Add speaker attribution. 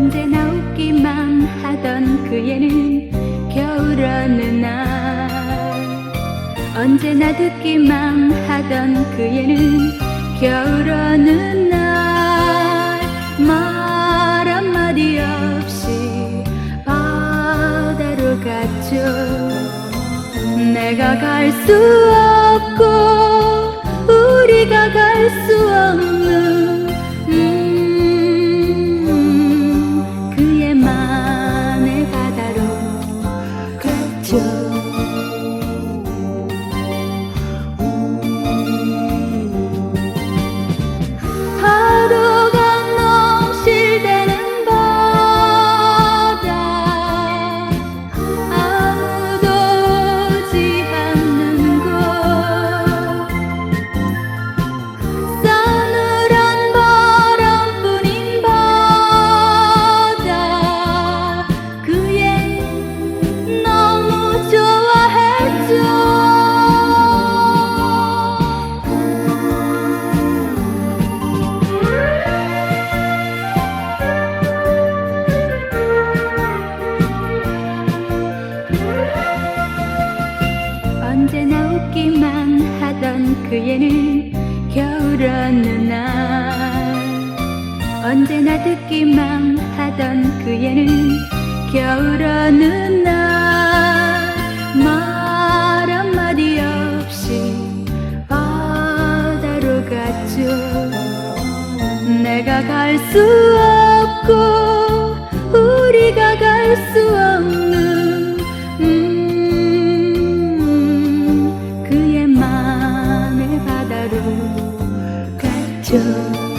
Speaker 1: 언제나 웃기만 하던 그애는 겨울 어느 날 언제나 듣기만 하던 그애는 겨울 어느 날 말 한마디 없이 바다로 갔죠. 내가 갈 수 없고 갔 웃기만 하던 그 애는 겨울 어느 날 언제나 듣기만 하던 그 애는 겨울 어느 날말 한마디 없이 바다로 갔죠. 내가 갈 수 없고 chờ